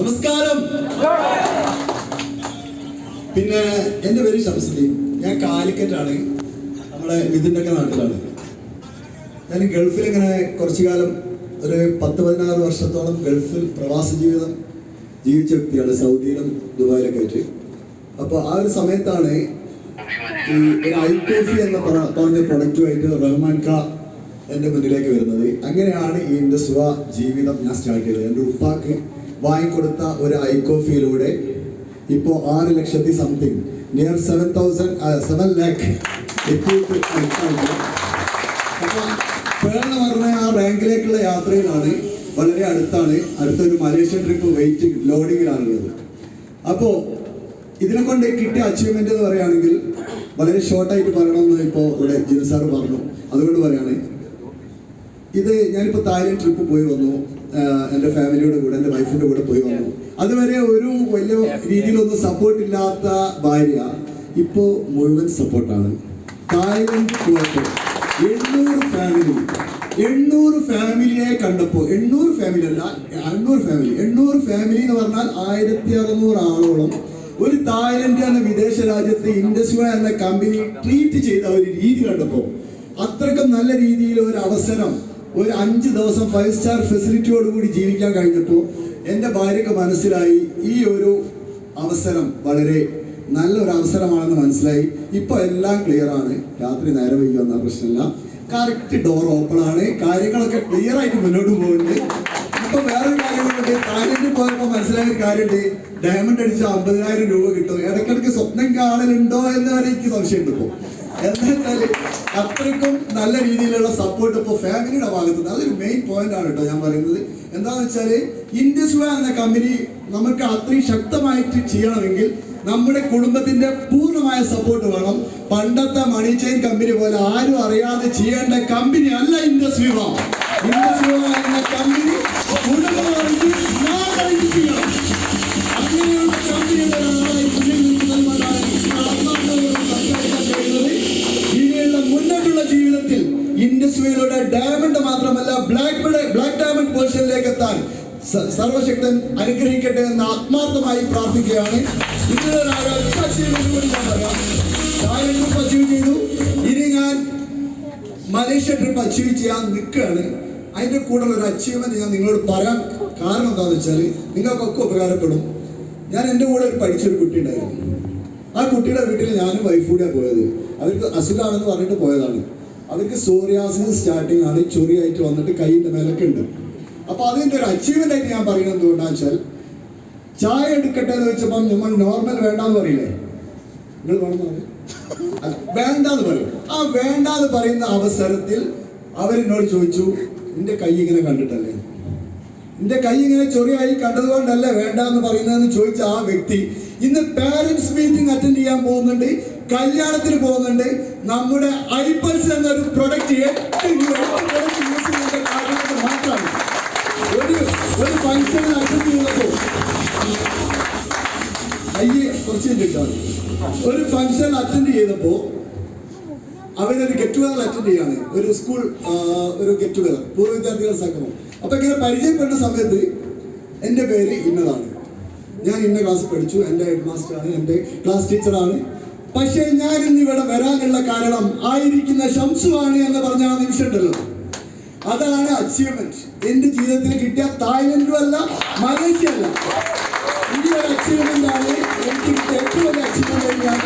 നമസ്കാരം. പിന്നെ എന്റെ പേര് ഷംസുദ്ദീൻ ഞാൻ കാലിക്കറ്റാണ്. നമ്മളെ മിഥുന്റെ ഒക്കെ നാട്ടിലാണ്. ഞാൻ ഗൾഫിൽ ഇങ്ങനെ കുറച്ചു കാലം ഒരു പത്ത് പതിനാറ് വർഷത്തോളം ഗൾഫിൽ പ്രവാസ ജീവിതം ജീവിച്ച വ്യക്തിയാണ് സൗദിയിലും ദുബായിലൊക്കെ ആയിട്ട്. അപ്പോൾ ആ ഒരു സമയത്താണ് ഈ ഒരു ഐ കോഫി എന്ന പറ- പറഞ്ഞ പ്രൊഡക്റ്റുമായിട്ട് റഹ്മാൻ ഖാ എന്റെ മുന്നിലേക്ക് വരുന്നത്. അങ്ങനെയാണ് ഈ എന്റെ സ്വ ജീവിതം ഞാൻ സ്റ്റാർട്ട് ചെയ്തത്. എന്റെ ഉപ്പാക്ക് വാങ്ങിക്കൊടുത്ത ഒരു ഐക്കോഫിയിലൂടെ കോഫിയിലൂടെ ഇപ്പോൾ ആറ് ലക്ഷത്തി something. Near seven thousand seven lakh പേർന്ന് പറഞ്ഞ ആ റാങ്കിലേക്കുള്ള യാത്രയിലാണ്. വളരെ അടുത്താണ്. അടുത്തൊരു മലേഷ്യൻ ട്രിപ്പ് വെയിറ്റ് ലോഡിങ്ങിലാണുള്ളത്. അപ്പോൾ ഇതിനെ കൊണ്ട് കിട്ടിയ അച്ചീവ്മെന്റ് എന്ന് പറയുകയാണെങ്കിൽ വളരെ ഷോർട്ടായിട്ട് പറയണമെന്ന് ഇപ്പോൾ ഇവിടെ ജിനു സാർ പറഞ്ഞു. അതുകൊണ്ട് പറയാണ് ഇത് ഞാനിപ്പോൾ തായ്ലൻഡ് ട്രിപ്പ് പോയി വന്നു. എന്റെ ഫാമിലിയുടെ കൂടെ എന്റെ വൈഫിന്റെ കൂടെ പോയി വന്നു. അതുവരെ ഒരു വലിയ രീതിയിലൊന്നും സപ്പോർട്ട് ഇല്ലാത്ത ഭാര്യ ഇപ്പോ മുഴുവൻ സപ്പോർട്ടാണ് തായ്ലൻഡ് പോയപ്പോൾ എണ്ണൂറ് ഫാമിലി എണ്ണൂറ് ഫാമിലിയെ കണ്ടപ്പോൾ എണ്ണൂറ് ഫാമിലി അല്ല അഞ്ഞൂറ് ഫാമിലി എണ്ണൂറ് ഫാമിലി എന്ന് പറഞ്ഞാൽ ആയിരത്തി അറുന്നൂറ് ആളോളം ഒരു തായ്ലൻഡ് എന്ന വിദേശ രാജ്യത്തെ ഇൻഡസ്ട്രി എന്ന കമ്പനി ട്രീറ്റ് ചെയ്ത ഒരു രീതി കണ്ടപ്പോൾ അത്രക്കും നല്ല രീതിയിൽ ഒരു അവസരം ഒരു അഞ്ച് ദിവസം ഫൈവ് സ്റ്റാർ ഫെസിലിറ്റിയോടുകൂടി ജീവിക്കാൻ കഴിഞ്ഞപ്പോൾ എന്റെ ഭാര്യക്ക് മനസ്സിലായി ഈ ഒരു അവസരം വളരെ നല്ലൊരു അവസരമാണെന്ന് മനസ്സിലായി. ഇപ്പൊ എല്ലാം ക്ലിയർ ആണ്. രാത്രി നേരം വയ്ക്കുന്ന പ്രശ്നമില്ല. കറക്റ്റ് ഡോർ ഓപ്പൺ ആണ്. കാര്യങ്ങളൊക്കെ ക്ലിയർ ആയിട്ട് മുന്നോട്ട് പോകുന്നുണ്ട് മനസ്സിലായ കാര്യമുണ്ട്. ഡയമണ്ട് അടിച്ച അമ്പതിനായിരം രൂപ കിട്ടും. ഇടയ്ക്കിടയ്ക്ക് സ്വപ്നം കാണലുണ്ടോ എന്ന് വരെ എനിക്ക് സംശയമുണ്ട് ഇപ്പോൾ എന്തായാൽ അത്രയ്ക്കും നല്ല രീതിയിലുള്ള സപ്പോർട്ട് ഇപ്പോൾ ഫാമിലിയുടെ ഭാഗത്ത് നിന്ന് അതൊരു മെയിൻ പോയിന്റ് ആണ് കേട്ടോ ഞാൻ പറയുന്നത്. എന്താണെന്ന് വെച്ചാൽ ഇൻഡസ്വ എന്ന കമ്പനി നമുക്ക് അത്രയും ശക്തമായിട്ട് ചെയ്യണമെങ്കിൽ നമ്മുടെ കുടുംബത്തിന്റെ പൂർണമായ സപ്പോർട്ട് വേണം. പണ്ടത്തെ മണി ചെയിൻ കമ്പനി പോലെ ആരും അറിയാതെ ചെയ്യേണ്ട കമ്പനി അല്ല ഇൻഡസ്വ ഇൻഡസ്വ എന്ന കമ്പനി ഇൻഡസ്ട്രിയിലൂടെ ഡയമണ്ട് മാത്രമല്ല ബ്ലാക്ക് ബ്ലാക്ക് ഡയമണ്ട് പോർഷനിലേക്ക് എത്താൻ സർവശക്തൻ അനുഗ്രഹിക്കട്ടെ എന്ന് ആത്മാർത്ഥമായി പ്രാർത്ഥിക്കുകയാണ്. കൂടി ഞാൻ പറയാം. ട്രിപ്പ് അച്ചീവ് ചെയ്തു. ഇനി ഞാൻ മലേഷ്യ ട്രിപ്പ് അച്ചീവ് ചെയ്യാൻ നിൽക്കുകയാണ്. അതിന്റെ കൂടെ ഒരു അച്ചീവ്മെന്റ് ഞാൻ നിങ്ങളോട് പറയാൻ കാരണം എന്താണെന്ന് വെച്ചാൽ നിങ്ങൾക്കൊക്കെ ഉപകാരപ്പെടും. ഞാൻ എന്റെ കൂടെ ഒരു പഠിച്ചൊരു കുട്ടി ഉണ്ടായിരുന്നു. ആ കുട്ടിയുടെ വീട്ടിൽ ഞാനും വൈഫ് കൂടിയാണ് പോയത്. അവർക്ക് അസുഖമാണെന്ന് പറഞ്ഞിട്ട് പോയതാണ്. അവർക്ക് സോറിയാസിസ് സ്റ്റാർട്ടിങ് ആണ്. ചൊറിയായിട്ട് വന്നിട്ട് കൈയിന്റെ മേലൊക്കെ ഉണ്ട്. അപ്പോൾ അതിന്റെ ഒരു അച്ചീവ്മെന്റ് ആയിട്ട് ഞാൻ പറയുന്നത് എന്തുകൊണ്ടാണെന്ന് വെച്ചാൽ ചായ എടുക്കട്ടെ എന്ന് വെച്ചപ്പം നമ്മൾ നോർമൽ വേണ്ടാന്ന് പറയില്ലേ? നിങ്ങൾ വേണമെന്ന് പറയും. വേണ്ടാന്ന് പറയും. ആ വേണ്ടാന്ന് പറയുന്ന അവസരത്തിൽ അവരെന്നോട് ചോദിച്ചു നിന്റെ കൈ ഇങ്ങനെ കണ്ടിട്ടല്ലേ? നിന്റെ കൈ ഇങ്ങനെ ചൊറിയായി കണ്ടതുകൊണ്ടല്ലേ വേണ്ടാന്ന് പറയുന്നതെന്ന് ചോദിച്ച ആ വ്യക്തി ഇന്ന് പാരന്റ്സ് മീറ്റിംഗ് അറ്റൻഡ് ചെയ്യാൻ പോകുന്നുണ്ട്. കല്യാണത്തിന് പോകുന്നുണ്ട്. നമ്മുടെ ഐപ്പൽസ് എന്നൊരു പ്രൊഡക്റ്റ് യൂസ് ചെയ്യുന്ന മാത്രമാണ്. ഒരു ഒരു ഫംഗ്ഷൻ ചെയ്തപ്പോൾ അയ്യേ കുറച്ച് കിട്ടാണ് ഒരു ഫംഗ്ഷൻ അറ്റൻഡ് ചെയ്തപ്പോ അവരൊരു ഗെറ്റ് ടുഗദർ അറ്റൻഡ് ചെയ്യാണ്. ഒരു സ്കൂൾ ഒരു ഗെറ്റ് ടുഗദർ പൂർവ വിദ്യാർത്ഥികൾ സംഗമം അപ്പൊ ഇങ്ങനെ പരിചയപ്പെട്ട സമയത്ത് എന്റെ പേര് ഇന്നതാണ്. ഞാൻ ഇന്ന ക്ലാസ് പഠിച്ചു. എന്റെ ഹെഡ് മാസ്റ്ററാണ് എന്റെ ക്ലാസ് ടീച്ചറാണ് പക്ഷേ ഞാൻ ഇന്ന് ഇവിടെ വരാനുള്ള കാരണം ആയിരിക്കുന്ന ശംസുവാണ് എന്ന് പറഞ്ഞ ആ നിമിഷം ഉണ്ടല്ലോ. അതാണ് അച്ചീവ്മെന്റ് എന്റെ ജീവിതത്തിൽ കിട്ടിയ തായ്ലൻഡും അല്ല മലേഷ്യ അല്ല ഈ ഒരു അച്ചീവ്മെന്റ് ആണ്. എനിക്ക് ഏറ്റവും വലിയ അച്ചീവ്മെന്റ് ഞാൻ